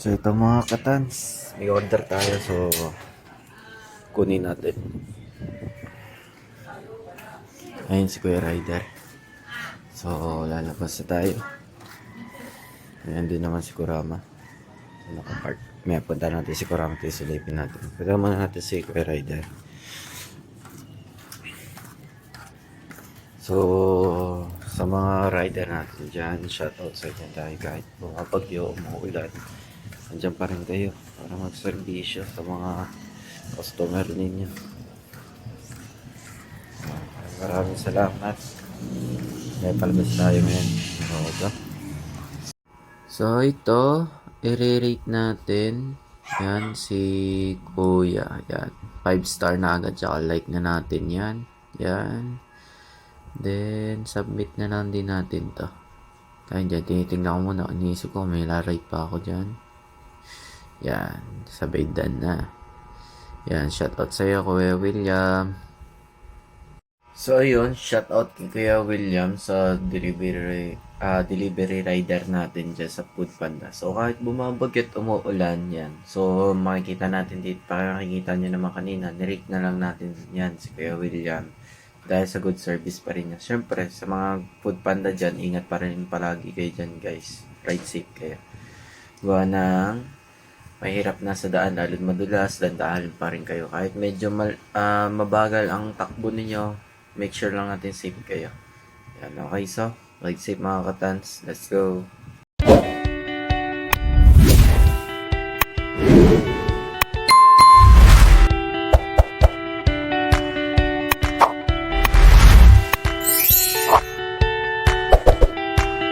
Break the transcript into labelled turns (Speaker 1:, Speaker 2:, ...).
Speaker 1: So ito mga katans, may order tayo so kunin natin. Ayun si Kuya Rider. So lalabas na tayo. Ayan din naman si Kurama. So nakapark. May punta natin si Kurama tayo silipin natin. Pero muna natin si Kuya Rider. So, sa mga rider natin dyan, shoutout sa inyo dahil kahit bumabagyo, umuulan, andyan pa rin kayo para magservisyo sa mga customer ninyo. Maraming salamat. May palabas tayo ngayon. Okay. So, ito, i-rate natin. Yan, si Kuya. Yan. 5 star na agad. Tsaka like na natin yan. Yan. Then, submit na lang din natin to. Kaya dyan, tinitingnan ko muna. Iniisip ko, may larate pa ako dyan. Yan. Sabay done na. Yan, shoutout sa'yo, Kuya William. So, ayun, shoutout kay Kuya William sa delivery ah delivery rider natin dyan sa Food Panda. So, kahit bumabagyo at umuulan yan. So, makikita natin dito, pakikita nyo naman kanina, nirate na lang natin yan si Kuya William dahil sa good service pa rin niya. Siyempre, sa mga food panda dyan, ingat pa rin palagi kayo dyan guys. Ride safe kayo. Gawa ng mahirap na sa daan, lalo madulas, dandahan pa rin kayo. Kahit medyo mal, ah, mabagal ang takbo ninyo, make sure lang natin safe kayo. Yan, okay so, ride safe mga katans. Let's go.